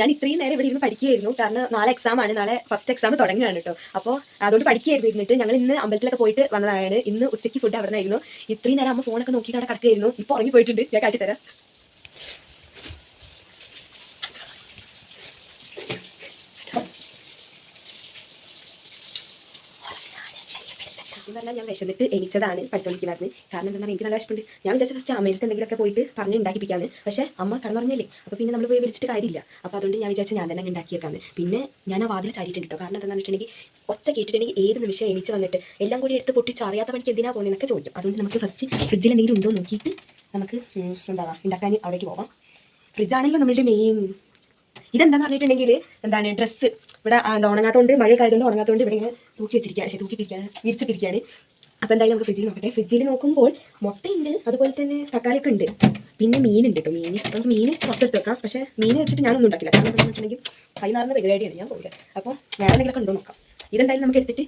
ഞാൻ ഇത്രയും നേരം ഇവിടെ ഇരുന്ന് പഠിക്കുകയായിരുന്നു. കാരണം നാളെ എക്സാം ആണ്. നാളെ ഫസ്റ്റ് എക്സാം തുടങ്ങുകയാണ് കേട്ടോ അപ്പോൾ അതുകൊണ്ട് പഠിക്കുകയായിരുന്നു ഇരുന്നിട്ട്. ഞങ്ങൾ ഇന്ന് അമ്പലത്തിലൊക്കെ പോയിട്ട് വന്നതാണ്. ഇന്ന് ഉച്ചയ്ക്ക് ഫുഡ് അവിടെ നിന്നായിരുന്നു ഇത്രയും നേരം അമ്മ ഫോണൊക്കെ നോക്കിയിട്ട് അവിടെ കിടക്കുകയായിരുന്നു. ഇപ്പോൾ ഉറങ്ങി പോയിട്ടുണ്ട്. ഞാൻ കാട്ടിത്തരാം സത്യം പറഞ്ഞാൽ ഞാൻ വിശന്നിട്ട് എണീച്ചതാണ് പഠിച്ചുകൊണ്ടിരിക്കുന്നത് കാരണം എന്താ എനിക്ക് നല്ല വിശപ്പുണ്ട് ഞാൻ വിചാരിച്ച ഫസ്റ്റ് അമ്മയിലത്തെ എന്തെങ്കിലുമൊക്കെ പോയിട്ട് പറഞ്ഞ് ഉണ്ടാക്കിപ്പിക്കാന്ന്. പക്ഷേ അമ്മ കടന്നുറങ്ങിയല്ലേ? അപ്പോൾ പിന്നെ നമ്മൾ പോയി വിളിച്ചിട്ട് കാര്യമില്ല. അപ്പോൾ അതുകൊണ്ട് ഞാൻ വിചാരിച്ച ഞാൻ തന്നെ ഉണ്ടാക്കിയേക്കാന്ന്. പിന്നെ ഞാൻ ആ വാതിൽ ചാരിയിട്ടുണ്ട് കേട്ടോ കാരണം എന്താണെന്ന് വെച്ചിട്ടുണ്ടെങ്കിൽ ഒച്ച കേട്ടിട്ടുണ്ടെങ്കിൽ ഏത് നിമിഷം എണീച്ച് വന്നിട്ട് എല്ലാം കൂടി എടുത്ത് പൊട്ടിച്ച് അറിയാത്ത പണിക്ക് എന്തിനാ പോകുന്നതെന്നൊക്കെ ചോദിക്കും. അതുകൊണ്ട് നമുക്ക് ഫസ്റ്റ് ഫ്രിഡ്ജിൽ എന്തെങ്കിലും ഉണ്ടോ നോക്കിയിട്ട് നമുക്ക് എന്താ ഉണ്ടാക്കാൻ അവിടേക്ക് പോകാം ഫ്രിഡ്ജാണല്ലോ നമ്മളുടെ മെയിൻ ഇതെന്താന്ന് പറഞ്ഞിട്ടുണ്ടെങ്കിൽ എന്താണ് ഡ്രസ്സ് ഇവിടെ ആ, എന്താ ഉണങ്ങാത്തോണ്ട് മഴയൊക്കെ ഉണങ്ങാത്തോണ്ട് ഇവിടെ ഇങ്ങനെ തൂക്കി വെച്ചിരിക്കുകയാണ് തൂക്കി പക്ഷേ വിരിച്ച് വിരിച്ചിട്ടിരിക്കുകയാണ് അപ്പോൾ എന്തായാലും നമുക്ക് ഫ്രിഡ്ജിൽ നോക്കട്ടെ. ഫ്രിഡ്ജിൽ നോക്കുമ്പോൾ മുട്ടയുണ്ട് അതുപോലെ തന്നെ തക്കാളിയൊക്കെ ഉണ്ട്. പിന്നെ മീനുണ്ട് കേട്ടോ മീൻ അപ്പം മീൻ പുറത്തെടുത്ത് വെക്കാം. പക്ഷേ മീൻ വെച്ചിട്ട് ഞാനൊന്നും ഉണ്ടാക്കില്ല. കാരണം എന്താണെന്ന് വെച്ചിട്ടുണ്ടെങ്കിൽ കൈ നാറുന്ന പരിപാടിയാണ് ഞാൻ പോയില്ല അപ്പോൾ വേറെ എന്തെങ്കിലുമൊക്കെ ഉണ്ടോ നോക്കാം. ഇതെന്തായാലും നമുക്ക് എടുത്തിട്ട്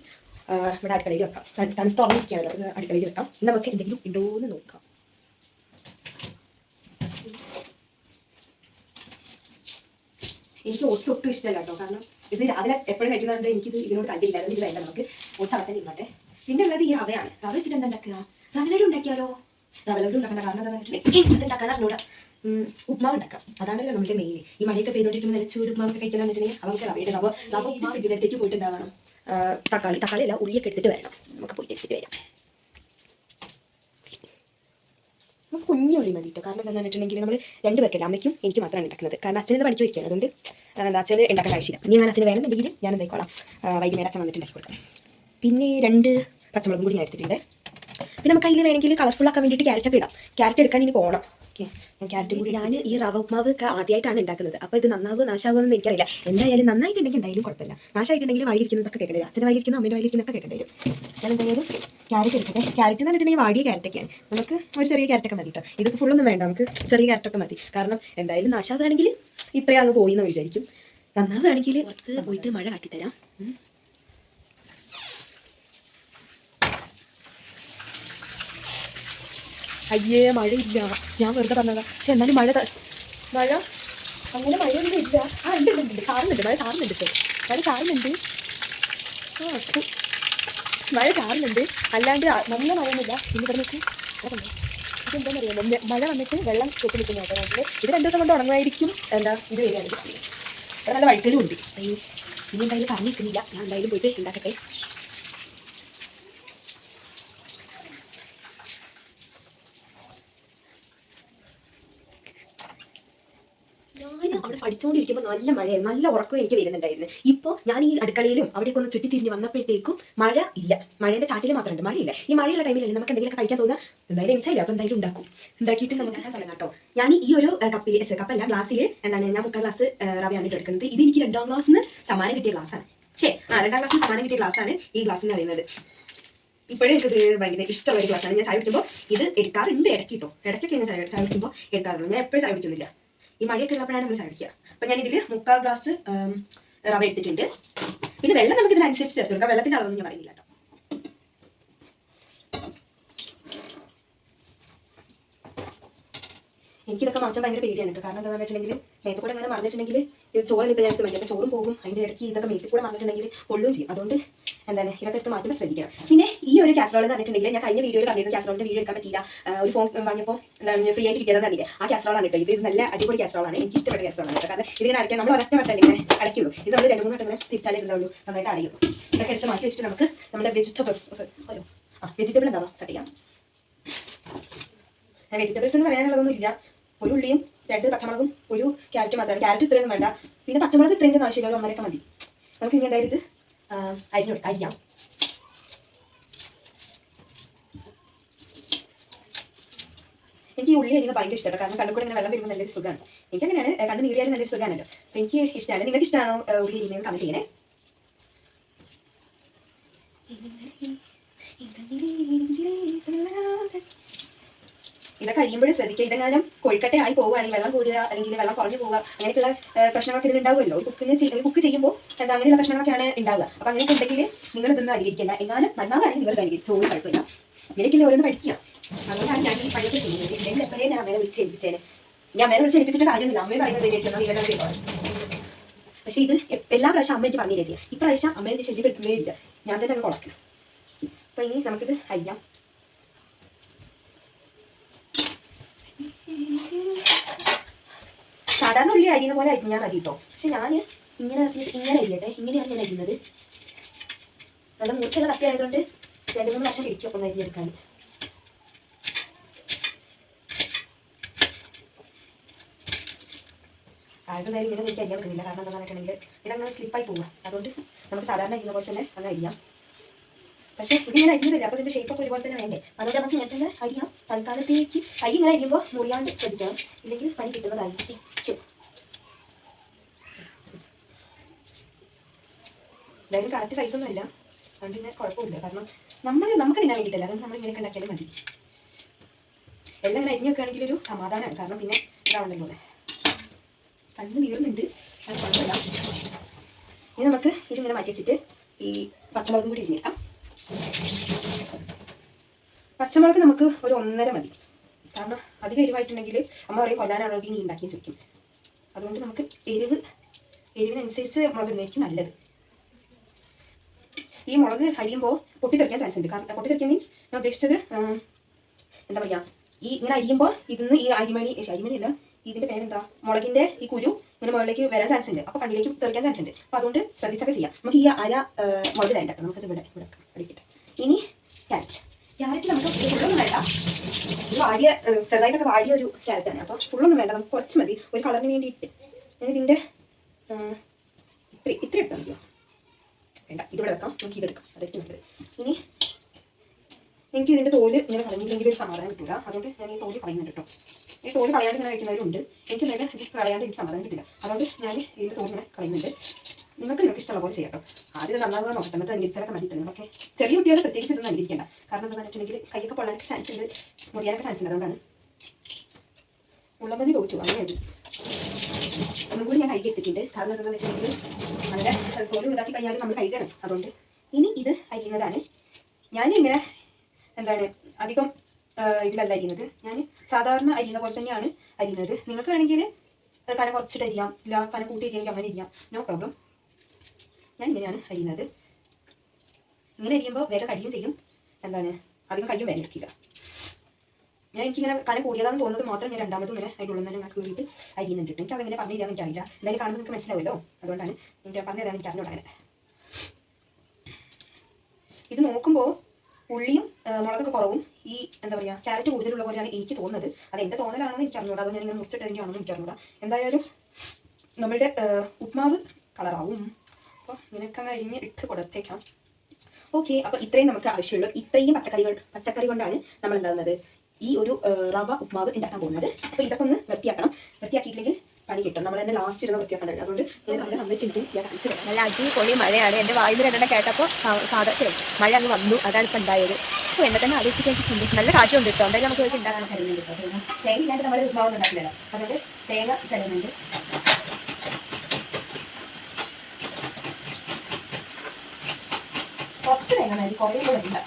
ഇവിടെ അടുക്കളയിൽ വെക്കാം. തണു- തണുത്ത് ഉറങ്ങിയിരിക്കുകയാണല്ലോ അടുക്കളയിൽ വെക്കാം. നമുക്ക് എന്തെങ്കിലും ഉണ്ടോ എന്ന് നോക്കാം. എനിക്ക് ഓട്സ് ഒട്ടും ഇഷ്ടമല്ല കേട്ടോ. കാരണം ഇത് രാവിലെ എപ്പോഴും കഴിക്കുന്നതുകൊണ്ട് എനിക്കിത് ഇതിനോട് കണ്ടില്ല അതുകൊണ്ട് ഇത് വേണ്ട നമുക്ക്. ഓട്സ് അവിടെ തന്നെ ഇരുന്നോട്ടെ പിന്നെ ഉള്ളത് ഈ റവയാണ്. റവ വെച്ചിട്ട് എന്താ ഉണ്ടാക്കുക? റവലോട് ഉണ്ടാക്കിയാലോ? റവലോട് ഉണ്ടാക്കേണ്ട. കാരണം എന്താ പറഞ്ഞിട്ടുണ്ടെങ്കിൽ അത് ഉണ്ടാക്കാൻ അറിഞ്ഞൂടാ. ഉപ്മാവ് ഉണ്ടാക്കാം. അതാണല്ലോ നമ്മുടെ മെയിൻ ഈ മഴയൊക്കെ പെയ്തോണ്ടിരിക്കുമ്പോൾ നല്ല ചൂട് ഉപ്മാവൊക്കെ കഴിക്കാൻ വെച്ചിട്ടുണ്ടെങ്കിൽ അവർക്ക് റവയുടെ റവ റവ ഉപ്മാവ് ഫ്രിഡ്ജിനടുത്തേക്ക് പോയിട്ടുണ്ടാവണം. തക്കാളി തക്കാളി അല്ല ഉള്ളിയൊക്കെ എടുത്തിട്ട് വരണം. നമുക്ക് പോയിട്ട് എടുത്തിട്ട് വരാം. നമുക്ക് കുഞ്ഞുള്ളി മതി കേട്ടോ കാരണം എന്താണെന്ന് വെച്ചിട്ടുണ്ടെങ്കിൽ നമ്മൾ രണ്ട് പേർക്കല്ല അമ്മയ്ക്കും എനിക്ക് മാത്രമാണ് ഉണ്ടാക്കുന്നത്. കാരണം അച്ഛനെന്ന് പഠിച്ചു വയ്ക്കുകയാണ് അതുകൊണ്ട് എന്താ അച്ഛന് ഉണ്ടാക്കാൻ ആവശ്യമില്ല. ഇനി ഞാൻ അച്ഛന് വേണമെന്നുണ്ടെങ്കിൽ ഞാൻ എന്തായിക്കോളാം വൈകുന്നേരം അച്ഛൻ വന്നിട്ട് ഉണ്ടാക്കി കൊടുക്കാം. പിന്നെ രണ്ട് പച്ചമുളകും കൂടി ഞാൻ എടുത്തിട്ടുണ്ട്. പിന്നെ നമുക്ക് അതിൽ വേണമെങ്കിൽ കളർഫുൾ ആക്കാൻ വേണ്ടിയിട്ട് ക്യാരറ്റ് ഒക്കെ ഇടാം. ക്യാരറ്റ് എടുക്കാൻ ഇനി പോകണം ക്യാരറ്റും കൂടി ഞാൻ ഈ റവ ഉപ്മാവ് ഒക്കെ ആദ്യമായിട്ടാണ് ഉണ്ടാക്കുന്നത് അപ്പോൾ ഇത് നന്നാവുമോ നാശാവുമോ എന്ന് എനിക്കറിയില്ല. എന്തായാലും നന്നായിട്ടുണ്ടെങ്കിൽ എന്തായാലും കുഴപ്പമില്ല. നാശമായിട്ടുണ്ടെങ്കിൽ വായിരിക്കുന്നതൊക്കെ കേൾക്കേണ്ടി വരും. അച്ഛന്റെ വായിരിക്കുന്ന അമ്മേന്റെ വായിരിക്കുന്നതൊക്കെ കേൾക്കേണ്ടി വരും. ഞാൻ എന്തായാലും ക്യാരറ്റ് എടുക്കട്ടെ. ക്യാരറ്റ് എന്ന് പറഞ്ഞിട്ടുണ്ടെങ്കിൽ വാടിയ ക്യാരറ്റൊക്കെയാണ്. നമുക്ക് ഒരു ചെറിയ ക്യാരറ്റൊക്കെ മതി കേട്ടോ ഇതൊക്കെ ഫുള്ളൊന്നും വേണ്ട. നമുക്ക് ചെറിയ ക്യാരറ്റൊക്കെ മതി. കാരണം എന്തായാലും നാശാവുകയാണെങ്കിൽ ഇത്രയും അങ്ങ് പോയി എന്ന് വിചാരിക്കും. നന്നാവുകയാണെങ്കിൽ പുറത്ത് പോയിട്ട് മഴ കാട്ടിത്തരാം. അയ്യേ മഴയില്ല. ഞാൻ വെറുതെ പറഞ്ഞതാ. പക്ഷെ എന്നാലും മഴ മഴ? അങ്ങനെ മഴയൊന്നും ഇല്ല. ആ ഉണ്ട് ഉണ്ട്, ഉണ്ട്. മഴ ചാറുന്നുണ്ട് ഇപ്പോൾ മഴ ചാറുന്നുണ്ട്. ആ. മഴ ചാറുന്നുണ്ട്. അല്ലാണ്ട് നല്ല മഴയൊന്നുമില്ല. ഇന്ന് പറഞ്ഞിട്ട് ഇതെന്താണെന്നറിയാമോ മഴ വന്നിട്ട് വെള്ളം കെട്ടി നിൽക്കുന്ന കേട്ടോ. ഇത് രണ്ട് ദിവസം കൊണ്ട് ഉണങ്ങുമായിരിക്കും. എന്താ ഇത് വരികയാണെങ്കിൽ ഇവിടെ നല്ല വഴുക്കലും ഉണ്ട്. ഇനി എന്തായാലും പറഞ്ഞു നിൽക്കുന്നില്ല ഞാൻ എന്തായാലും പോയിട്ട് ഉണ്ടാക്കട്ടെ. ഞാൻ അവിടെ പഠിച്ചുകൊണ്ടിരിക്കുമ്പോൾ നല്ല മഴയായിരുന്നു. നല്ല ഉറക്കം എനിക്ക് വരുന്നുണ്ടായിരുന്നു. ഇപ്പോൾ ഞാൻ ഈ അടുക്കളയിലും അവിടേക്ക് ഒന്ന് ചുറ്റിത്തിരിഞ്ഞ് വന്നപ്പോഴത്തേക്കും മഴ ഇല്ല. മഴയുടെ ചാറ്റിൽ മാത്രമുണ്ട് മഴയില്ല. ഈ മഴയുള്ള ടൈമിലല്ലേ നമുക്ക് എന്തെങ്കിലുമൊക്കെ കഴിക്കാൻ തോന്നുക എന്തായാലും എനിച്ചല്ല അപ്പോൾ എന്തായാലും ഉണ്ടാക്കും. ഉണ്ടാക്കിയിട്ട് നമുക്ക് തുടങ്ങാം കേട്ടോ. ഞാൻ ഈ ഒരു കപ്പിൽ കപ്പല്ല ഗ്ലാസ്സിൽ എന്താണ് ഞാൻ മുക്കാൽ ഗ്ലാസ് റവയാണ് എടുക്കുന്നത്. ഇത് എനിക്ക് രണ്ടാം ക്ലാസ്സിന് സമ്മാനം കിട്ടിയ ഗ്ലാസ്സാണ്. ശേ ആ രണ്ടാം ക്ലാസ്സിന് സമ്മാനം കിട്ടിയ ഗ്ലാസ്സാണ് ഈ ഗ്ലാസ് എന്ന് പറയുന്നത്. ഇപ്പോഴും എനിക്കത് ഭയങ്കര ഇഷ്ടമുള്ള ഒരു ഗ്ലാസ്സാണ്. ഞാൻ ചായ കുടിക്കുമ്പോൾ ഇത് എടുക്കാറുണ്ട് ഇടയ്ക്ക് കേട്ടോ ഇടയ്ക്കൊക്കെ ഞാൻ ചായ ചായ കുടിക്കുമ്പോൾ എടുക്കാറുള്ളൂ. ഞാൻ എപ്പോഴും ചായ കുടിക്കുന്നില്ല. ഈ മഴയൊക്കെ ഉള്ളപ്പോഴാണ് നമ്മൾ ചായ കുടിക്കുക അപ്പം ഞാൻ ഇതിൽ മുക്കാൽ ഗ്ലാസ് റവ എടുത്തിട്ടുണ്ട്. പിന്നെ വെള്ളം നമുക്ക് ഇതിനനുസരിച്ച് ചേർത്ത് കൊടുക്കാം. വെള്ളത്തിന്റെ അളവൊന്നും ഞാൻ പറയുന്നില്ല കേട്ടോ. എനിക്കിതൊക്കെ മാറ്റാൻ ഭയങ്കര പേടിയാണ് കേട്ടോ. കാരണം എന്താണെന്ന് വെച്ചിട്ടുണ്ടെങ്കിൽ മേത്തക്കൂടെ അങ്ങനെ മറിഞ്ഞിട്ടുണ്ടെങ്കിൽ ഇത് ചോറ് ഇപ്പോൾ ഞാൻ മറ്റേ ചോറും പോകും. അതിന്റെ ഇടയ്ക്ക് ഇതൊക്കെ മേത്തിൽ കൂടെ മാറിയിട്ടുണ്ടെങ്കിൽ കൊള്ളുകയും ചെയ്യും. അതുകൊണ്ട് എന്താണ് ഇതൊക്കെ എടുത്ത് മാറ്റുമ്പോൾ ശ്രദ്ധിക്കണം പിന്നെ ഈ ഒരു കാസറോൾ എന്ന് പറഞ്ഞിട്ടുണ്ടെങ്കിൽ ഞാൻ കഴിഞ്ഞ വീഡിയോയിൽ പറഞ്ഞിരുന്നു കാസറോളിന്റെ വീഡിയോ എടുക്കാൻ പറ്റിയില്ല. ഒരു ഫോൺ വാങ്ങിയപ്പോൾ എന്താണ് ഫ്രീ ആയിട്ട് കിട്ടിയതെന്ന് അറിയില്ല. ആ കാസറോളാണ് കേട്ടോ ഇത്. നല്ല അടിപൊളി കാസറോളാണ് എനിക്ക് ഇഷ്ടപ്പെട്ട കാസറോളാണ് കേട്ടോ. കാരണം ഇതിങ്ങനെ അടയ്ക്കാൻ നമ്മൾ ഒരൊറ്റ വട്ടം ഇങ്ങനെ അടയ്ക്കുള്ളൂ. ഇത് നമ്മൾ രണ്ട് മൂന്ന് വട്ടം ഇങ്ങനെ തിരിച്ചാലേ ഉണ്ടാവുള്ളൂ നന്നായിട്ട് അടയും ഇതൊക്കെ എടുത്ത് മാറ്റി വെച്ചിട്ട് നമുക്ക് നമ്മുടെ വെജിറ്റബിൾസ് ആ വെജിറ്റബിൾ എന്താണോ കട്ട് ചെയ്യാം. വെജിറ്റബിൾസ് എന്ന് പറയാനുള്ളതൊന്നും ഇല്ല ഒരു ഉള്ളിയും രണ്ട് പച്ചമുളകും ഒരു ക്യാരറ്റ് മാത്രമാണ് ക്യാരറ്റ് ഇത്രയൊന്നും വേണ്ട പിന്നെ പച്ചമുളക് ഇത്രയും ആവശ്യമില്ല ഒരു ഒന്നരക്ക മതി നമുക്ക് ഇനി എന്തായാലും ഇത് അരിഞ്ഞു അരിയാം എനിക്ക് ഈ ഉള്ളി അരിയുന്നത് ഭയങ്കര ഇഷ്ടമാണ് കാരണം കണ്ണുകൂടെ ഇങ്ങനെ വെള്ളം വരുമ്പോൾ നല്ലൊരു സുഖമാണ് എനിക്ക് അങ്ങനെയാണ് കണ്ണ് നീറിയാലും നല്ലൊരു സുഖമാണല്ലോ അപ്പം എനിക്ക് ഇഷ്ടമാണ് നിങ്ങൾക്ക് ഇഷ്ടമാണോ ഉള്ളി അരിയുന്നത് കമന്റ് ചെയ്യണേ ഇതൊക്കെ അരിയുമ്പോഴും ശ്രദ്ധിക്കുക. ഇതെങ്ങാനും കൊഴുക്കട്ടെ ആയി പോവുകയാണെങ്കിൽ വെള്ളം കൂടുക അല്ലെങ്കിൽ വെള്ളം കുറഞ്ഞു പോവുക അങ്ങനെയൊക്കെയുള്ള പ്രശ്നങ്ങളൊക്കെ ഇതിൽ ഉണ്ടാവുമല്ലോ. കുക്കിന് കുക്ക് ചെയ്യുമ്പോൾ എന്താ അങ്ങനെയുള്ള പ്രശ്നങ്ങളൊക്കെയാണ് ഉണ്ടാവുക. അപ്പോൾ അങ്ങനെയൊക്കെ ഉണ്ടെങ്കിൽ നിങ്ങൾ ഇതൊന്നും അനുകരിക്കില്ല എങ്ങാനും നന്നാവാണെങ്കിൽ നിങ്ങൾ അനുകരിച്ചു ഒരു കുഴപ്പമില്ല ഇങ്ങനെയൊക്കെ ഓരോന്ന് പഠിക്കുക. അതുകൊണ്ടാണ് ഞാൻ ഈ പണിയൊക്കെ ചെയ്യുന്നത്. ഇല്ലെങ്കിൽ എപ്പോഴേ ഞാൻ അമ്മേനെ വിളിച്ച് ഏൽപ്പിച്ചേനെ. ഞാൻ അമ്മേനെ വിളിച്ച് ഏൽപ്പിച്ചിട്ട് കാര്യമൊന്നുമില്ല. അമ്മയെ പറയുന്നത് കേൾക്കുന്നത് പക്ഷേ ഇത് എല്ലാ പ്രാവശ്യം അമ്മ എനിക്ക് പറഞ്ഞില്ലേ ചെയ്യാം. ഇപ്രാവശ്യം അമ്മ ശല്യപ്പെടുത്തുന്നേ ഇല്ല. ഞാൻ തന്നെ അത് കുളക്കാം. അപ്പോൾ ഇനി നമുക്കിത് അയ്യാം സാധാരണ ഉള്ളി അരിയുന്ന പോലെ അരിഞ്ഞാൽ മതി കേട്ടോ പക്ഷെ ഞാൻ ഇങ്ങനെ ഇങ്ങനെ അരിയട്ടെ ഇങ്ങനെയാണ് ഞാൻ അരിയുന്നത്. നല്ല മൂർച്ചയുള്ള കത്തി ആയതുകൊണ്ട് രണ്ട് മൂന്ന് വർഷം പിടിക്കും ഒന്ന് അരിഞ്ഞെടുക്കാൻ നേരം ഇങ്ങനെ എനിക്ക് അരിയാൻ പറ്റുന്നില്ല. കാരണം എന്താണെന്ന് പറഞ്ഞിട്ടുണ്ടെങ്കിൽ ഇതങ്ങനെ സ്ലിപ്പായി പോവുക. അതുകൊണ്ട് നമുക്ക് സാധാരണ അരിയുന്ന പോലെ തന്നെ അങ്ങനെ അരിയാം. പക്ഷേ ഇതിങ്ങനെ അരിയുന്നില്ല അപ്പോൾ ഇതിന്റെ ഷേപ്പൊക്കെ ഒരുപോലെ തന്നെ വേണ്ടേ? അതുകൊണ്ട് നമുക്ക് ഇങ്ങനെ തന്നെ അരിയാം തൽക്കാലത്തേക്ക് കൈ ഇങ്ങനെ അരിയുമ്പോൾ മുറിയാണ്ട് ശ്രദ്ധിക്കണം. ഇല്ലെങ്കിൽ പണി കിട്ടുന്നതായിരിക്കും. എന്തായാലും കറക്റ്റ് സൈസൊന്നും അല്ല. അതുകൊണ്ട് പിന്നെ കുഴപ്പമില്ല. കാരണം നമ്മൾ നമുക്ക് തിന്നാൻ വേണ്ടിയിട്ടല്ല. അതുകൊണ്ട് നമ്മൾ ഇങ്ങനെ ഉണ്ടാക്കിയാലും മതി. എല്ലാം ഇങ്ങനെ അരിഞ്ഞൊക്കെ ആണെങ്കിൽ ഒരു സമാധാനമാണ്. കാരണം പിന്നെ ഇതാവണ്ടല്ലോ. കണ്ണ് നീറുന്നുണ്ട്. അത് കുഴപ്പമില്ല. ഇനി നമുക്ക് ഇതിങ്ങനെ മാറ്റി വെച്ചിട്ട് ഈ പച്ചമുളകും കൂടി ഇരിഞ്ഞിട്ടാം പച്ചമുളക് നമുക്ക് ഒരു ഒന്നര മതി. കാരണം അധികം എരിവായിട്ടുണ്ടെങ്കിൽ അമ്മ പറയും കൊല്ലാനാണോ നീ ഉണ്ടാക്കിയെന്ന് ചോദിക്കും. അതുകൊണ്ട് നമുക്ക് എരിവ് എരിവിനനുസരിച്ച് മുളക് ഇടുന്നതായിരിക്കും നല്ലത്. ഈ മുളക് അരിയുമ്പോൾ പൊട്ടിത്തെറിക്കാൻ ചാൻസ് ഉണ്ട്. കാരണം പൊട്ടിത്തെറിക്കാൻ മീൻസ് ഞാൻ ഉദ്ദേശിച്ചത് എന്താ പറയുക ഈ ഇങ്ങനെ അരിയുമ്പോൾ ഇതിന്ന് ഈ അരിമണി അല്ല ഇതിന്റെ പേരെന്താ? മുളകിന്റെ ഈ കുരു ഇങ്ങനെ മുകളിലേക്ക് വരാൻ ചാൻസ് ഉണ്ട്. അപ്പോൾ കണ്ണിലേക്ക് തെറിക്കാൻ ചാൻസ് ഉണ്ട്. അപ്പോൾ അതുകൊണ്ട് ശ്രദ്ധിച്ചൊക്കെ ചെയ്യാം. നമുക്ക് ഈ അര മുളക് വേണ്ട നമുക്ക് നമുക്കത് ഇവിടെ ഇവിടെ അടിക്കട്ടെ. ഇനി ക്യാരറ്റ് ക്യാരറ്റ് നമുക്ക് ഫുള്ളൊന്നും വേണ്ട. ഇത് വാടിയ ചെറുതായിട്ടൊക്കെ വാടിയ ഒരു ക്യാരറ്റാണ് അപ്പോൾ ഫുള്ളൊന്നും വേണ്ട. നമുക്ക് കുറച്ച് മതി. ഒരു കളറിന് വേണ്ടിയിട്ട്. ഇതിന്റെ ഇത്ര ഇത്ര എടുത്താൽ മതിയോ? വേണ്ട. ഇതിവിടെ വെക്കാം. നമുക്ക് ഇതെടുക്കാം അതായിരിക്കും നല്ലത്. ഇനി എനിക്ക് ഇതിന്റെ തോൽ ഇങ്ങനെ കളഞ്ഞില്ലെങ്കിൽ ഒരു സമാധാനം കിട്ടില്ല അതുകൊണ്ട് ഞാൻ ഈ തോൽ കളയുന്നുണ്ട് കേട്ടോ. ഈ തോൽ കളയാണ്ട് ഇങ്ങനെ കഴിക്കുന്നവരുണ്ട് എനിക്ക് നേരെ ഇത് കളയാണ്ട് എനിക്ക് സമാധാനം കിട്ടില്ല. അതുകൊണ്ട് ഞാൻ ഇതിന്റെ തോൽ ഇങ്ങനെ കളയുന്നുണ്ട്. നിങ്ങൾക്ക് നിങ്ങൾക്ക് ഇഷ്ടമുള്ള പോലെ ചെയ്യാം കേട്ടോ. ആദ്യം നന്നാവുക നോക്കട്ടെ. എന്നിട്ട് അന്വേഷിച്ചാലൊക്കെ മതി നിങ്ങളൊക്കെ ചെറിയ കുട്ടികളെ പ്രത്യേകിച്ച് ഇതൊന്നും അനുകരിക്കേണ്ട കാരണം എന്താണെന്ന് വെച്ചിട്ടുണ്ടെങ്കിൽ കൈയൊക്കെ പൊള്ളാനൊക്കെ ചാൻസ് ഉണ്ട്. മുറിയാനൊക്കെ ചാൻസ് ഉണ്ട്. അതുകൊണ്ടാണ് ഉള്ളമതി തോറ്റു. അങ്ങനെയായിട്ട് ഒന്നും കൂടി ഞാൻ കഴുകിയെടുത്തിട്ടുണ്ട് കാരണം എന്താണെന്ന് വെച്ചിട്ടുണ്ടെങ്കിൽ അങ്ങനെ തോലും ഇതാക്കി കഴിഞ്ഞാൽ നമ്മൾ കഴുകണം. അതുകൊണ്ട് ഇനി ഇത് അരിയുന്നതാണ്. ഞാൻ ഇങ്ങനെ എന്താണ് അധികം ഇതിലല്ല അരിയുന്നത്. ഞാൻ സാധാരണ അരിയുന്ന പോലെ തന്നെയാണ് അരിയുന്നത്. നിങ്ങൾക്ക് വേണമെങ്കിൽ കന കുറച്ചിട്ട് അരിയാം. ഇല്ല കന കൂട്ടി അരിയാമെങ്കിൽ അങ്ങനെ അരിയാം. നോ പ്രോബ്ലം ഞാൻ ഇങ്ങനെയാണ് അരിയുന്നത്. ഇങ്ങനെ അരിയുമ്പോൾ വേഗം കഴിയും ചെയ്യും. എന്താണ് അധികം കയ്യും വേഗം എടുക്കില്ല. ഞാൻ എനിക്കിങ്ങനെ കന കൂടിയതാണെന്ന് തോന്നുന്നത് മാത്രം ഞാൻ രണ്ടാമതും ഇങ്ങനെ അതിന്റെ ഉള്ളിൽ തന്നെ ഞാൻ കയറിയിട്ട് അരിയുന്നുണ്ട് എനിക്ക് അതങ്ങനെ പറഞ്ഞു തരാമെന്ന് എനിക്കറിയില്ല. എന്തായാലും കാണുമ്പോൾ നിങ്ങൾക്ക് മനസ്സിലാവുമല്ലോ. അതുകൊണ്ടാണ് എനിക്ക് പറഞ്ഞു തരാൻ എനിക്ക് അറിഞ്ഞോളാം ഇത് നോക്കുമ്പോൾ ഉള്ളിയും മുളകൊക്കെ കുറവും. ഈ എന്താ പറയുക ക്യാരറ്റ് കൂടുതലുള്ള പോലെയാണ് എനിക്ക് തോന്നുന്നത്. അത് എന്റെ തോന്നലാണെന്ന് എനിക്ക് അറിഞ്ഞൂടാ അത് ഞാൻ ഇങ്ങനെ മുറിച്ചിട്ട് തന്നെയാണെന്ന് എനിക്ക് അറിഞ്ഞൂടാ എന്തായാലും നമ്മളുടെ ഉപ്മാവ് കളറാവും. അപ്പോൾ ഇങ്ങനെയൊക്കെ അരിഞ്ഞ് ഇട്ട് കൊടുത്തേക്കാം. ഓക്കെ അപ്പോൾ ഇത്രയും നമുക്ക് ആവശ്യമുള്ളൂ. ഇത്രയും പച്ചക്കറികൾ പച്ചക്കറി കൊണ്ടാണ് നമ്മൾ എന്താകുന്നത്? ഈ ഒരു റവ ഉപ്മാവ് ഉണ്ടാക്കാൻ പോകുന്നത്. അപ്പോൾ ഇതൊക്കെ ഒന്ന് വൃത്തിയാക്കണം. കിട്ടും നമ്മൾ തന്നെ ലാസ്റ്റ് ഇരുന്ന് വൃത്തിയാക്കേണ്ടത് അതുകൊണ്ട് ഞാൻ അവിടെ വന്നിട്ടുണ്ട്. ഞാൻ കാണിച്ചു തരാം നല്ല അടിപൊളി മഴയാണ്. എന്റെ വായുവിൽ രണ്ടെണ്ണം കേട്ടപ്പോൾ സാധാരണ മഴ അങ്ങ് വന്നു. അതാണ് ഇപ്പം ഉണ്ടായത്. അപ്പോൾ എന്നെ തന്നെ ആലോചിക്കാൻ എനിക്ക് സന്തോഷം. നല്ല കാറ്റുണ്ട് കേട്ടോ. എന്തായാലും നമുക്ക് ഉണ്ടാക്കാൻ ചെല്ലുന്നുണ്ട് കേട്ടോ. തേങ്ങ ഇല്ലാണ്ട് നമ്മൾ ഉപ്മാവ് ഉണ്ടാക്കില്ലല്ലോ. അതുകൊണ്ട് തേങ്ങ ചെല്ലുന്നുണ്ട് കുറച്ച് തേങ്ങ മതി. കുറേ കൂടെ ഇല്ല.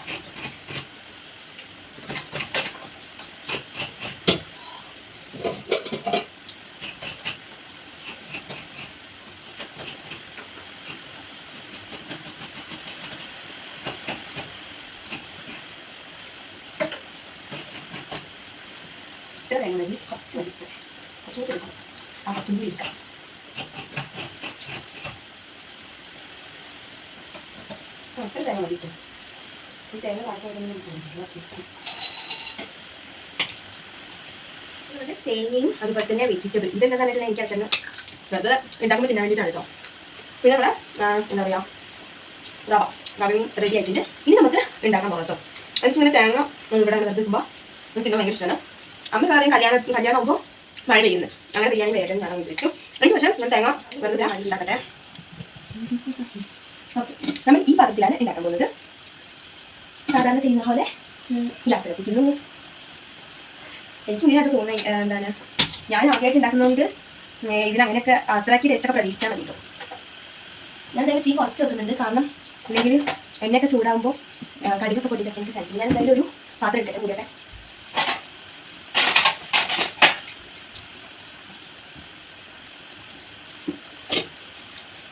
ഇത്ര തേങ്ങ മതി കുറച്ച് മതി കുറച്ചും കൂടി എടുക്കണം ആ കുറച്ചും കൂടി എടുക്കാം തേങ്ങ മതി കേട്ടോ ഈ തേങ്ങ ഇവിടെ തേങ്ങയും അതുപോലെ തന്നെ വെജിറ്റബിൾ ഇതെന്താ തന്നെ എനിക്ക് അച്ഛന് വെറുതെ ഉണ്ടാക്കുമ്പോൾ തിന്നാൻ വേണ്ടിയിട്ടാണ് കേട്ടോ. പിന്നെ ആ, എന്താ പറയുക റവ. റവയും റെഡി ആയിട്ടുണ്ട്. ഇനി നമുക്ക് ഉണ്ടാക്കാൻ പോകാം കേട്ടോ. എനിക്കിങ്ങനെ തേങ്ങ ഇവിടെ നിർത്തിക്കുമ്പോൾ എനിക്ക് ഭയങ്കര ഇഷ്ടമാണ്. അമ്മ സാറേ കല്യാണം ആകുമ്പോൾ മഴ പെയ്യുന്നു. അങ്ങനെ ബിരിയാണി വേഗം കാണാൻ വിചാരിക്കും രണ്ടു വശം ഞാൻ തേങ്ങ വെറുതെ ഉണ്ടാക്കട്ടെ. ഓക്കെ. നമ്മൾ ഈ പാത്രത്തിലാണ് ഉണ്ടാക്കാൻ പോകുന്നത്. സാധാരണ ചെയ്യുന്ന പോലെ ഗ്ലാസ് കത്തിക്കുന്നു. എനിക്ക് ഇങ്ങനെയായിട്ട് തോന്നുന്നത് എന്താണ് ഞാൻ ആദ്യമായിട്ട് ഉണ്ടാക്കുന്നതുകൊണ്ട് ഇതിനങ്ങനെയൊക്കെ അത്രയ്ക്ക് ടേസ്റ്റൊക്കെ പ്രതീക്ഷിച്ചാൽ മതി കേട്ടോ. ഞാൻ തേങ്ങ തീ കുറച്ച് വെക്കുന്നുണ്ട്. കാരണം അല്ലെങ്കിൽ എണ്ണയൊക്കെ ചൂടാകുമ്പോൾ കടുകൊക്കെ പൊട്ടിയിട്ടൊക്കെ എനിക്ക് ചാൻസ് ഞാൻ എന്തായാലും ഒരു പാത്രം ഇട്ടിട്ട് കൂടിയൊക്കെ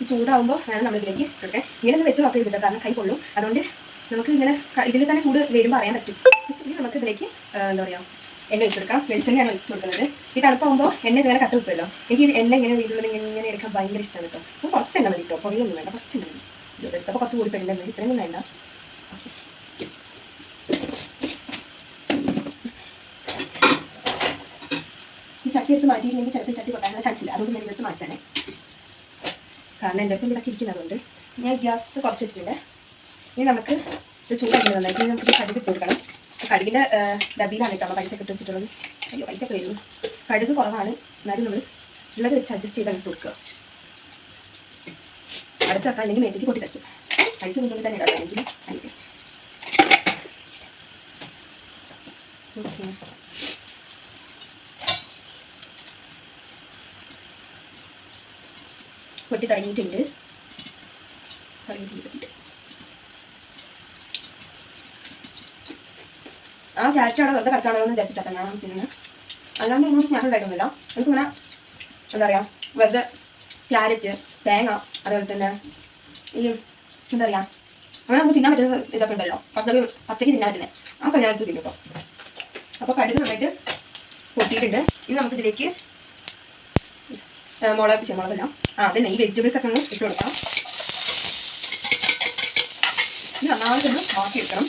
ഈ ചൂടാവുമ്പോൾ വേണം നമ്മളിതിലേക്ക്. ഇട്ടേ ഇങ്ങനെ ഒന്ന് വെച്ച് നോക്കരുത് കേട്ടോ കാരണം കൈ കൊള്ളും അതുകൊണ്ട് നമുക്ക് ഇങ്ങനെ ഇതിൽ തന്നെ ചൂട് വരുമ്പോൾ അറിയാൻ പറ്റും. പറ്റുമെങ്കിൽ നമുക്ക് ഇതിലേക്ക് എന്താ പറയുക എണ്ണ വെച്ചെടുക്കാം വെളിച്ചെണ്ണയാണ് വെച്ച് കൊടുക്കുന്നത്. ഈ തണുപ്പാകുമ്പോൾ എണ്ണ ഇങ്ങനെ കട്ട് കിട്ടുമല്ലോ എനിക്ക് ഇത് എണ്ണ ഇങ്ങനെ വീട്ടിൽ ഇങ്ങനെ എടുക്കാൻ ഭയങ്കര ഇഷ്ടമാണ് കേട്ടോ. അപ്പോൾ കുറച്ച് എണ്ണ മതി കേട്ടോ. കുറേയൊന്നും വേണ്ട. കുറച്ച് എണ്ണ മതി. ഇത് എടുത്തപ്പോൾ കുറച്ച് കൂടി പെണ്ണ മതി ഇത്രയൊന്നും വേണ്ട. ഈ ചട്ടി എടുത്ത് മാറ്റിയില്ലെങ്കിൽ ചിലപ്പോൾ ചട്ടി പൊട്ടാനുള്ള ചാൻസ് ഇല്ല. അതുകൊണ്ട് ഞാൻ എടുത്ത് മാറ്റാനേ കാരണം എന്റെ അടുത്ത് ഇതൊക്കെ ഇരിക്കുന്നതുകൊണ്ട് ഞാൻ ഗ്യാസ് കുറച്ച് വെച്ചിട്ടുണ്ട്. ഇനി നമുക്ക് ഇത് ചൂടാക്കി നന്നായിട്ട് നമുക്ക് കടുക് ഇട്ട് കൊടുക്കണം. കടുകിന്റെ ഡബിയിലാണ് കേട്ടോ പൈസ ഒക്കെ ഇട്ട് വെച്ചിട്ടുള്ളത്. അയ്യോ പൈസ ഒക്കെ വരുന്നു. കടുക് കുറവാണ്. എന്നാലും നമ്മൾ ഉള്ളത് വെച്ച് അഡ്ജസ്റ്റ് ചെയ്ത് ഇട്ട് കൊടുക്കുക. അടച്ചാക്കാം അല്ലെങ്കിൽ മേത്തേക്ക് പൊട്ടി തയ്ക്കും. പൈസ കൊണ്ടുപോയി തന്നെ ഇടാം. അല്ലെങ്കിൽ ഓക്കെ. പൊട്ടി തുടങ്ങിയിട്ടുണ്ട് തുടങ്ങിയിട്ടുണ്ട് ആ ക്യാരറ്റ് അവിടെ വെറുതെ കിടക്കാണോ എന്ന് വിചാരിച്ചിട്ടാണ് ഞാൻ തിന്നുന്നത് അല്ലാണ്ട് ഒന്നും സ്നേഹം ഉണ്ടായിരുന്നില്ല. എനിക്കിങ്ങനെ എന്താ പറയുക വെറുതെ ക്യാരറ്റ് തേങ്ങ അതുപോലെ തന്നെ ഈ എന്താ പറയുക അങ്ങനെ നമുക്ക് തിന്നാൻ പറ്റുന്ന ഇതൊക്കെ ഉണ്ടല്ലോ. പച്ചക്ക് പച്ചക്ക് തിന്നാൻ പറ്റുന്നത് ആ കല്യാണത്തിൽ തിന്നു കേട്ടോ. അപ്പോൾ കടുക് നന്നായിട്ട് പൊട്ടിയിട്ടുണ്ട്. ഇനി നമുക്കിതിലേക്ക് ഏഹ് മുളക് ശ്ശെ, മുളകല്ല ആ അതന്നെ ഈ വെജിറ്റബിൾസ് ഒക്കെ ഒന്ന് ഇട്ട് കൊടുക്കാം. ഇത് നന്നായിട്ടൊന്ന് മാറ്റി എടുക്കണം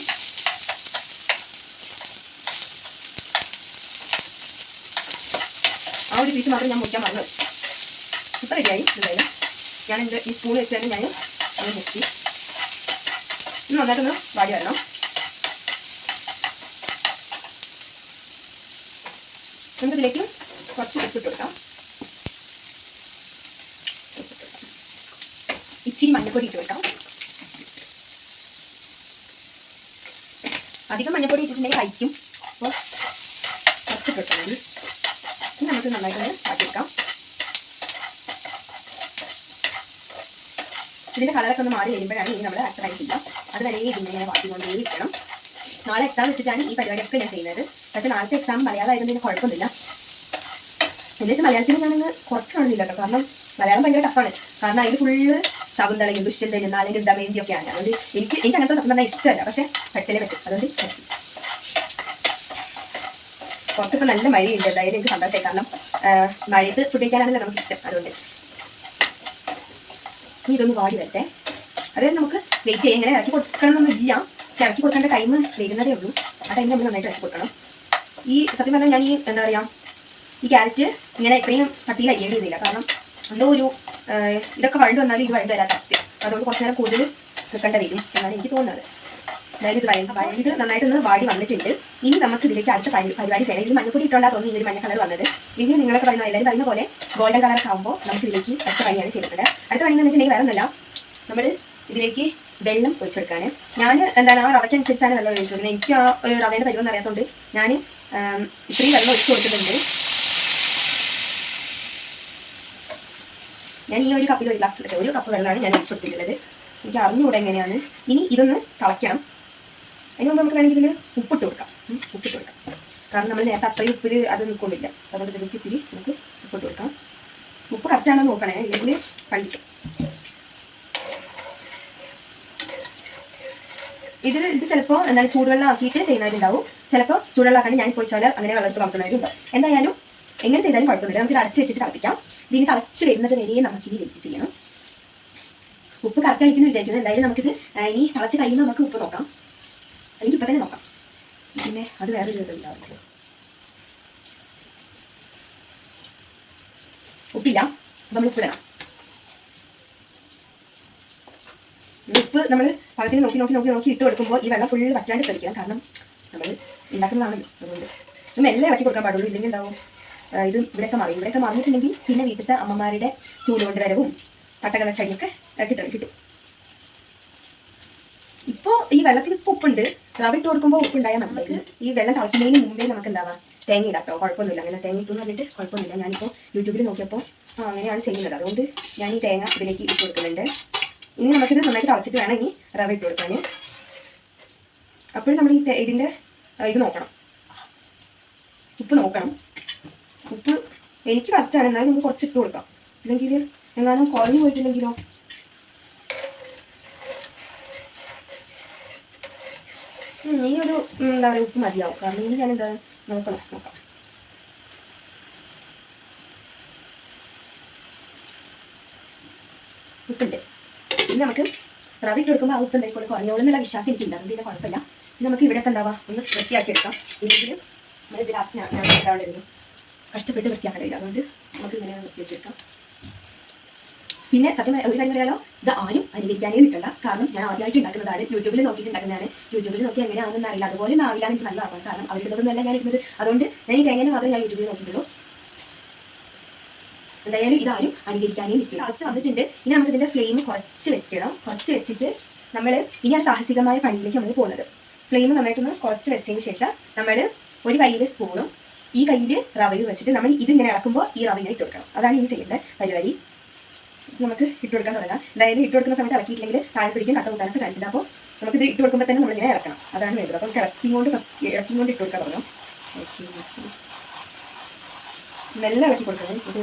ആ ഒരു പീസ് മാത്രം ഞാൻ മുറിക്കാൻ മറന്നു. ഇപ്പം റെഡിയായി എന്തായാലും. ഞാൻ എന്റെ ഈ സ്പൂൺ വെച്ച് തന്നെ ഞാൻ അത് മുക്കി. ഇന്ന് നന്നായിട്ടൊന്ന് വാടി വരണം. നമുക്ക് ഇതിലേക്ക് കുറച്ച് ഉപ്പിട്ട് കൊടുക്കാം. ഇച്ചിരി മഞ്ഞപ്പൊടി ഇട്ട് കേട്ടോ അധികം മഞ്ഞപ്പൊടി ഇട്ടിട്ടുണ്ടെങ്കിൽ കഴിക്കും. അപ്പോൾ കുറച്ച് ഇട്ട് മതി നമുക്ക് നന്നായിട്ടൊന്ന് മാറ്റിയെടുക്കാം ഇതിന്റെ കളറൊക്കെ ഒന്ന് മാറി വരുമ്പോഴാണ് ഇനി നമ്മൾ കാര്യം ചെയ്യാം. അത് വരെ ഇതിങ്ങനെ വാട്ടിക്കൊണ്ടേ ഇരിക്കണം നാളെ എക്സാം വെച്ചിട്ടാണ് ഈ പരിപാടിയൊക്കെ ഞാൻ ചെയ്യുന്നത്. പക്ഷേ നാളത്തെ എക്സാം മലയാളമായതുകൊണ്ട് ഇതിന് കുഴപ്പമൊന്നുമില്ല. എന്നുവെച്ചാൽ മലയാളത്തിൽ ഞാനങ്ങ് കുറച്ച് കാണുന്നില്ല കേട്ടോ. കാരണം മലയാളം ഭയങ്കര ടഫാണ് കാരണം അതിൽ ഫുള്ള് ശകുന്തളയും ദുഷ്യന്തയും അല്ലെങ്കിൽ ദമയന്തിയൊക്കെയാണ്. അതുകൊണ്ട് എനിക്ക് എനിക്ക് അങ്ങനത്തെ സത്യം പറഞ്ഞാൽ ഇഷ്ടമല്ല. പക്ഷേ പഠിച്ചാലേ പറ്റും. അതുകൊണ്ട് പുറത്തൊക്കെ നല്ല മഴയുണ്ട്. എന്തായാലും എനിക്ക് സന്തോഷമായി. കാരണം മഴയത്ത് കുട്ടിക്കാനാണല്ലോ നമുക്ക് ഇഷ്ടം അതുകൊണ്ട് ഇനി ഇതൊന്ന് വാടി വരട്ടെ. അതായത് നമുക്ക് വെയിറ്റ് ചെയ്യാം. ഇങ്ങനെ ഇറക്കി പക്ഷെ ഇറക്കി കൊടുക്കേണ്ട ടൈം വരുന്നതേ ഉള്ളൂ. ആ ടൈമിൽ നമ്മൾ നന്നായിട്ട് ഇറക്കി കൊടുക്കണം. ഈ സത്യം പറഞ്ഞാൽ ഞാൻ ഈ എന്താ പറയുക ഈ ക്യാരറ്റ് ഇങ്ങനെ ഇത്രയും കട്ടിയിൽ അരിയേണ്ടിയിരുന്നില്ല കാരണം എന്തോ ഒരു ഇതൊക്കെ വഴണ്ട് വന്നാലും ഇത് വഴണ്ട് വരാത്ത അവസ്ഥ അതുകൊണ്ട് കുറച്ച് നേരം കൂടുതൽ നിൽക്കേണ്ട വരും എന്നാണ് എനിക്ക് തോന്നുന്നത്. അതായത് ഇത് വഴ- ഇത് നന്നായിട്ടൊന്ന് വാടി വന്നിട്ടുണ്ട്. ഇനി നമുക്ക് ഇതിലേക്ക് അടുത്ത പരി- പരിപാടി ചെയ്യണം. ഇതിൽ മഞ്ഞപ്പൊടി ഇട്ടുകൊണ്ടാ തോന്നി ഈ ഒരു മഞ്ഞ കളർ വന്നത്. ഇനി നിങ്ങളൊക്കെ പറയുന്ന എല്ലാവരും പറയുന്ന പോലെ ഗോൾഡൻ കളർ ആകുമ്പോൾ നമുക്ക് ഇതിലേക്ക് അടുത്ത പണിയാണ് ചെയ്തിട്ടുണ്ട് അടുത്ത പണി എന്ന് വെച്ചിട്ടുണ്ടെങ്കിൽ വേറെ ഒന്നല്ല നമ്മൾ ഇതിലേക്ക് വെള്ളം ഒഴിച്ചെടുക്കാണ്. ഞാൻ എന്താണ് ആ റവയ്ക്ക് അനുസരിച്ചാണ് വെള്ളം ഒഴിച്ചു കൊടുക്കുന്നത് എനിക്ക് ആ റവേന്റെ പരിവെന്ന് അറിയാത്തതുകൊണ്ട് ഞാൻ ഇത്രയും വെള്ളം ഒഴിച്ചു കൊടുക്കുന്നുണ്ട്. ഞാൻ ഈ ഒരു കപ്പിൽ ഒരു ഗ്ലാസ് ഒരു കപ്പ് വെള്ളമാണ് ഞാൻ ഒഴിച്ചു കൊടുത്തിട്ടുള്ളത് എനിക്ക് അറിഞ്ഞുകൂടെ എങ്ങനെയാണ്. ഇനി ഇതൊന്ന് തിളയ്ക്കണം. അതിന് മുമ്പ് നമുക്ക് വേണമെങ്കിൽ ഇതിൽ ഉപ്പിട്ട് കൊടുക്കാം. ഉപ്പിട്ട് കൊടുക്കാം. കാരണം നമ്മൾ നേരത്തെ അത്രയും ഉപ്പിൽ അത് നിൽക്കുന്നില്ല. അതുകൊണ്ട് ഇതിലേക്ക് ഇത്തിരി നമുക്ക് ഉപ്പിട്ട് കൊടുക്കാം. ഉപ്പ് കറക്റ്റാണെന്ന് നോക്കണേ. ഇല്ലെങ്കിൽ കണ്ടിട്ടു ഇതിൽ ഇത് ചിലപ്പോൾ എന്താണ് ചൂടുവെള്ളം ആക്കിയിട്ട് ചെയ്യുന്നവരുണ്ടാവും. ചിലപ്പോൾ ചൂടുവെള്ളം ആക്കാണ്ട് ഞാൻ പോയി വെച്ചാൽ അങ്ങനെ വെള്ളത്തിൽ വളർത്തുന്നവരുണ്ടാവും എന്തായാലും എങ്ങനെ ചെയ്താലും കുഴപ്പമില്ല നമുക്ക് ഇത് അടച്ച് വെച്ചിട്ട് തിളപ്പിക്കാം. ഇതിന് തിളച്ച് വരുന്നത് വരെ നമുക്കിനി വെയിറ്റ് ചെയ്യണം. ഉപ്പ് കറക്റ്റ് ആയിരിക്കുന്നു വിചാരിക്കുന്നത് എന്തായാലും നമുക്കിത് ഇനി തിളച്ച് കഴിയുമ്പോൾ നമുക്ക് ഉപ്പ് നോക്കാം. എനിക്ക് ഇപ്പം തന്നെ നോക്കാം. പിന്നെ അത് വേറൊരു ഇതുണ്ടാവും ഉപ്പില്ല. അപ്പം നമ്മൾ ഉപ്പ് ഈ ഉപ്പ് നമ്മൾ പകത്തിന് നോക്കി നോക്കി നോക്കി നോക്കി ഇട്ട് കൊടുക്കുമ്പോൾ ഈ വെള്ളം ഫുള്ള് വറ്റാണ്ട് ശ്രമിക്കണം കാരണം നമ്മൾ ഉണ്ടാക്കുന്നതാണല്ലോ. അതുകൊണ്ട് നമ്മൾ മെല്ലെ ഇളക്കി കൊടുക്കാൻ പാടുള്ളൂ. ഇല്ലെങ്കിൽ എന്താവും? ഇത് ഇവിടെയൊക്കെ മറിയും ഇവിടെയൊക്കെ മറിഞ്ഞിട്ടുണ്ടെങ്കിൽ പിന്നെ വീട്ടിലത്തെ അമ്മമാരുടെ ചൂലുകൊണ്ട് വരവും ചട്ടകല ചടിയൊക്കെ കിട്ടും കിട്ടും. ഇപ്പോൾ ഈ വെള്ളത്തിൽ ഇപ്പോൾ ഉപ്പുണ്ട്. റവ ഇട്ട് കൊടുക്കുമ്പോൾ ഉപ്പുണ്ടായാൽ മതി. ഈ വെള്ളം തിളക്കുന്നതിന് മുമ്പേ നമുക്ക് എന്താവാം തേങ്ങ ഇടാട്ടോ കുഴപ്പമൊന്നുമില്ല. അങ്ങനെ തേങ്ങ ഇട്ടു എന്ന് പറഞ്ഞിട്ട് കുഴപ്പമൊന്നുമില്ല. ഞാനിപ്പോൾ യൂട്യൂബിൽ നോക്കിയപ്പോൾ അങ്ങനെയാണ് ചെയ്യുന്നത്. അതുകൊണ്ട് ഞാൻ ഈ തേങ്ങ ഇതിലേക്ക് ഇട്ട് കൊടുക്കുന്നുണ്ട്. ഇനി നമുക്കിത് നന്നായിട്ട് തിളച്ചിട്ട് വേണം ഇനി റവ ഇട്ട് കൊടുക്കാൻ അപ്പോഴും നമ്മൾ ഈ ഇതിന്റെ ഇതിന്റെ ഇത് നോക്കണം. ഉപ്പ് നോക്കണം. ഉപ്പ് എനിക്ക് കറക്റ്റാണ് എന്നാലും നമുക്ക് കുറച്ച് ഇട്ട് കൊടുക്കാം. അല്ലെങ്കിൽ എങ്ങാനും കുറഞ്ഞു പോയിട്ടില്ലെങ്കിലോ നീ ഒരു എന്താ പറയുക ഉപ്പ് മതിയാവും. കാരണം ഇനി ഞാൻ എന്താ നോക്കണം നോക്കാം. ഉപ്പുണ്ട്. ഇനി നമുക്ക് റവ ഇട്ട് കൊടുക്കുമ്പോൾ ആ ഉപ്പ് കൊടുക്കും കുറഞ്ഞോളൂ എന്നുള്ള വിശ്വാസം എനിക്കുണ്ട്. അതുകൊണ്ട് പിന്നെ കുഴപ്പമില്ല. നമുക്ക് ഇവിടെയൊക്കെ എന്താവാം? ഒന്ന് വൃത്തിയാക്കി എടുക്കാം. ഇല്ലെങ്കിൽ നമ്മൾ ഇത് ഞാൻ ഞാൻ ഉണ്ടാവുള്ളൂ ഇതാവേണ്ടി വരും കഴിയില്ല. അതുകൊണ്ട് നമുക്ക് ഇങ്ങനെ വൃത്തിയാക്കി പിന്നെ സത്യം ഒരു കാര്യം പറയാലോ. ഇത് ആരും അനുകരിക്കാനേ നിൽക്കണ്ട. കാരണം ഞാൻ ആദ്യമായിട്ട് ഉണ്ടാക്കുന്നതാണ്. യൂട്യൂബിൽ നോക്കിയിട്ട് ഉണ്ടാക്കുന്നതാണ്. യൂട്യൂബിൽ നോക്കി എങ്ങനെയാണെന്ന് അറിയില്ല. അതുപോലെ ആവില്ല എനിക്ക് നല്ല കാരണം കാരണം അവരിടുന്നതൊന്നല്ല ഞാൻ ഇടുന്നത്. അതുകൊണ്ട് ഞാൻ ഈ തേങ്ങനെ മാത്രമേ ഞാൻ യൂട്യൂബിൽ നോക്കിയിട്ടുള്ളൂ. എന്തായാലും ഇതാരും അനുകരിക്കാനേ നിൽക്കില്ല. കുറച്ച് വന്നിട്ടുണ്ട്. ഇനി നമുക്ക് ഇതിന്റെ ഫ്ലെയിം കുറച്ച് വെക്കണം കുറച്ച് വെച്ചിട്ട് നമ്മൾ ഇനിയാണ് സാഹസികമായ പണിയിലേക്ക് നമ്മൾ പോകുന്നത്. ഫ്ലെയിം നന്നായിട്ടൊന്ന് കുറച്ച് വെച്ചതിന് ശേഷം നമ്മൾ ഒരു കയ്യിൽ സ്പൂണും ഈ കയ്യിൽ റവയിൽ വെച്ചിട്ട് നമ്മൾ ഇതിങ്ങനെ ഇളക്കുമ്പോൾ ഈ റവ ഇങ്ങനെ ഇട്ട് കൊടുക്കണം അതാണ് ഇനി ചെയ്യേണ്ട പരിപാടി. നമുക്ക് ഇട്ട് കൊടുക്കാൻ തുടങ്ങാം. എന്തായാലും ഇട്ട് കൊടുക്കുന്ന സമയത്ത് ഇളക്കിയിട്ടില്ലെങ്കിൽ താഴെ പിടിക്കും കട്ട കൂട്ടാനൊക്കെ ചാൻസ് ഉണ്ട്. അപ്പോൾ നമുക്ക് ഇത് ഇട്ട് കൊടുക്കുമ്പോൾ തന്നെ നമ്മളിങ്ങനെ ഇളക്കണം. അതാണ് വേണ്ടത്. അപ്പോൾ ഇളക്കിക്കൊണ്ട് ഫസ്റ്റ് ഇളക്കിക്കൊണ്ട് ഇട്ട് കൊടുക്കാൻ തുടങ്ങാം. ഓക്കെ ഓക്കെ മെല്ലെ ഇളക്കി കൊടുക്കണം. ഇത്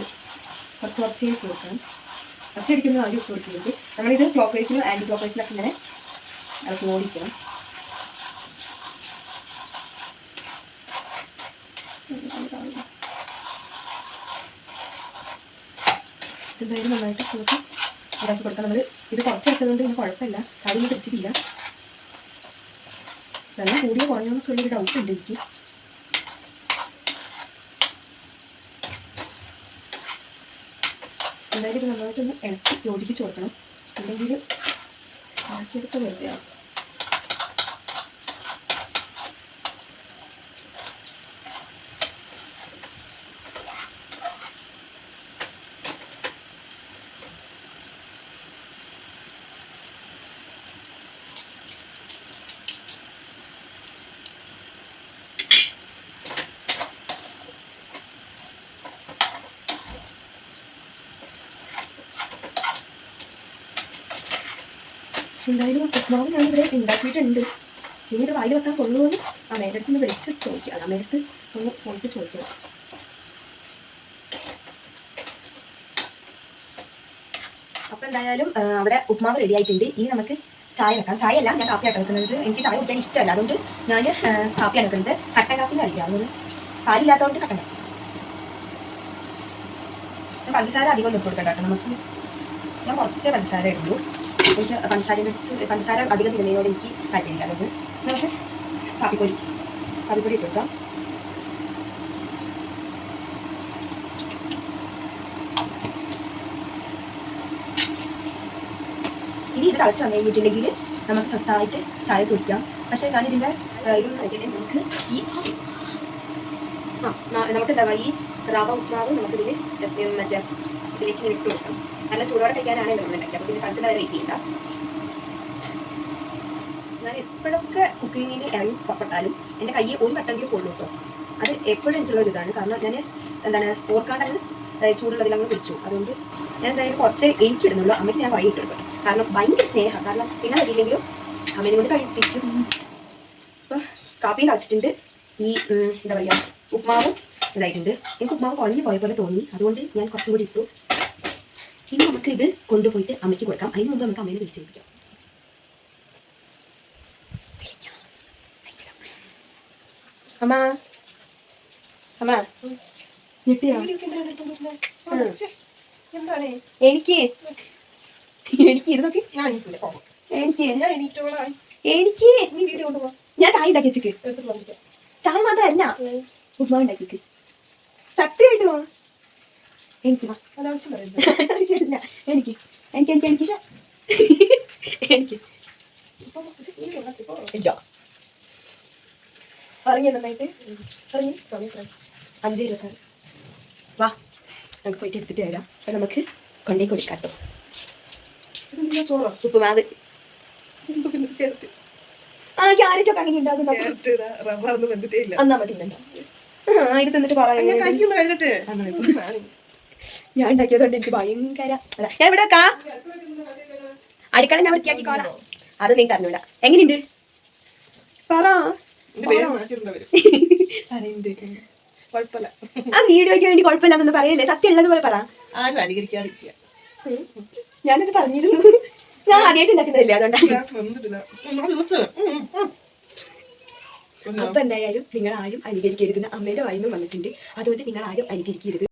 കുറച്ച് കുറച്ച് ഇട്ട് കൊടുക്കണം. ഒറ്റയടിക്കുന്ന ആരും ഇട്ട് കൊടുക്കരുത് നമ്മളിത് ക്ലോക്ക് വൈസിലും ആന്റി ക്ലോക്ക് വൈസിലൊക്കെ ഇങ്ങനെ ഇളക്കി ഓടിക്കണം. എന്തായാലും നന്നായിട്ട് നമുക്ക് ഉണ്ടാക്കി കൊടുക്കാം. നമ്മൾ ഇത് കുറച്ച് വെച്ചതുകൊണ്ട് ഇനി കുഴപ്പമില്ല. കടിയിൽ പിടിച്ചിട്ടില്ല. വെള്ളം കൂടിയ കുറഞ്ഞൊക്കെ ഉള്ളൊരു ഡൗട്ട് ഉണ്ട് എനിക്ക്. എന്തായാലും ഇത് നന്നായിട്ടൊന്ന് ഇളക്കി യോജിപ്പിച്ച് കൊടുക്കണം. അല്ലെങ്കിൽ ആക്കിയെടുത്ത് വെറുതെ എന്തായാലും ഉപ്മാവ് ഞാനിവിടെ ഉണ്ടാക്കിയിട്ടുണ്ട്. ഇനി ഇത് വായിൽ വെക്കാൻ കൊള്ളുമെന്ന് ആ നിന്ന് വിളിച്ച് ചോദിക്കാം അമേരത്ത് ഒന്ന് പോയിട്ട് ചോദിക്കണം അപ്പം എന്തായാലും ആ, അവിടെ ഉപ്മാവ് റെഡി ആയിട്ടുണ്ട്. ഇനി നമുക്ക് ചായ വെക്കാം. ചായ അല്ല ഞാൻ കാപ്പിയാണ് വെക്കുന്നത്. എനിക്ക് ചായ കുടിക്കാൻ ഇഷ്ടമല്ല. അതുകൊണ്ട് ഞാൻ കാപ്പി കാപ്പിയാണ് വെക്കുന്നത്. കട്ടൻ കാപ്പി അറിയാം അതുകൊണ്ട് പാലില്ലാത്തതുകൊണ്ട് കട്ടൻ കാപ്പി. പഞ്ചസാര അധികം ഇട്ട് കൊടുക്കണ്ട നമുക്ക് ഞാൻ കുറച്ച് പഞ്ചസാര ഇടുള്ളൂ. എനിക്ക് പഞ്ചസാരയുടെ പഞ്ചസാര അധികം തിരുന്നതിനോട് എനിക്ക് താല്പര്യമില്ല. അതുകൊണ്ട് നമുക്ക് കാപ്പിപ്പൊടി കാപ്പിപ്പൊടി ഇട്ട് കൊടുക്കാം. ഇനി ഇത് തിളച്ച് വന്നു കഴിഞ്ഞിട്ടുണ്ടെങ്കിൽ നമുക്ക് സ്വസ്ഥമായിട്ട് ചായ കുടിക്കാം. പക്ഷേ ഞാനിതിന്റെ ഇതൊന്നും കഴിക്കട്ടെ. നമുക്ക് ഈ ആ നമുക്ക് എന്താ ഈ റവ ഉപ്മാവ് നമുക്കിതിൽ മറ്റേ ഇതിലേക്ക് ഇട്ട് കൊടുക്കാം. നല്ല ചൂടോടെ കഴിക്കാനാണ് നമ്മൾ ഉണ്ടാക്കിയത്. അപ്പോൾ പിന്നെ തണുക്കുന്ന വരെ വെയിറ്റ് ഞാൻ എപ്പോഴൊക്കെ കുക്കിങ്ങിന് ഇറങ്ങി പപ്പെട്ടാലും എന്റെ കയ്യിൽ ഒരു വട്ടെങ്കിലും കൊള്ളു കേട്ടോ അത് എപ്പോഴും എനിക്കുള്ള ഒരു കാരണം ഞാൻ എന്താണ് ഓർക്കാണ്ടത് ചൂടുള്ളതിൽ അങ്ങ് പിടിച്ചു അതുകൊണ്ട് ഞാൻ എന്തായാലും കുറച്ച് എനിക്ക് ഇടുന്നുള്ളൂ അമ്മയ്ക്ക് ഞാൻ വൈകിട്ട് എടുക്കും കാരണം ഭയങ്കര സ്നേഹം. കാരണം പിന്നെ വരില്ലെങ്കിലും അമ്മേനെ കൊണ്ട് കഴിപ്പിക്കും. അപ്പോൾ കാപ്പിയും കളിച്ചിട്ടുണ്ട് ഈ എന്താ പറയുക ഉപ്മാവും ഇതായിട്ടുണ്ട്. എനിക്ക് ഉപ്മാവ് കുഴഞ്ഞു പോയ പോലെ തോന്നി. അതുകൊണ്ട് ഞാൻ കുറച്ചും കൂടി ഇട്ടു. ഇനി നമുക്ക് ഇത് കൊണ്ടുപോയിട്ട് അമ്മയ്ക്ക് കൊടുക്കാം. അതിന് മുമ്പ് നമുക്ക് അമ്മേനെ വിളിച്ചേൽപ്പിക്കാം അമ്മ. അമ്മ. എനിക്ക്. എനിക്ക് ഇരുന്നൊക്കെ. എനിക്ക്. ഞാൻ. എനിക്ക്. ചായ ഉണ്ടാക്കി വെച്ചിക്ക്. ചായ മാത്രമല്ല. ഉപ്മാവ് ഉണ്ടാക്കിക്ക് സത്യമായിട്ട് എനിക്ക് വാ. ശരില്ല എനിക്ക് എനിക്ക് എനിക്ക് എനിക്ക് എനിക്ക്. ഇല്ല പറഞ്ഞു നന്നായിട്ട്? പറഞ്ഞു? അഞ്ച് ഇരുപത്താറ്. വാ നമുക്ക് പോയിട്ട് എടുത്തിട്ട് വരാം. അപ്പം നമുക്ക് കൊണ്ടേ കൊടുക്കാം കേട്ടോ ചോറോ? ഉപ്പുമാവ്. ആ ക്യാരറ്റൊക്കെ അങ്ങനെ ഉണ്ടാകും എന്നാ മതി. ഇത് തന്നിട്ട് ഞാൻ പറയാം ഉണ്ടാക്കിയതുകൊണ്ട് എനിക്ക് ഭയങ്കര ഞാൻ ഇവിടെ അടുക്കള ഞാൻ വൃത്തിയാക്കിക്കോളാം. അത് നിങ്ങൾക്ക് അറിഞ്ഞൂടാ എങ്ങനെയുണ്ട്? പറ. ആ വീഡിയോയ്ക്ക് വേണ്ടി കുഴപ്പമില്ലാന്നൊന്നും പറയല്ലേ? സത്യം ഉള്ളതുപോലെ പറ. ഞാനത് പറഞ്ഞിരുന്നു. ഞാൻ ആദ്യമായിട്ട് ഉണ്ടാക്കുന്നതല്ലേ അതുകൊണ്ടാണ്. അപ്പൊ എന്തായാലും നിങ്ങൾ ആരും അനുകരിക്കരുതെന്ന് അമ്മയുടെ വായിന്ന് വന്നിട്ടുണ്ട്. അതുകൊണ്ട് നിങ്ങൾ ആരും അനുകരിക്കരുത്.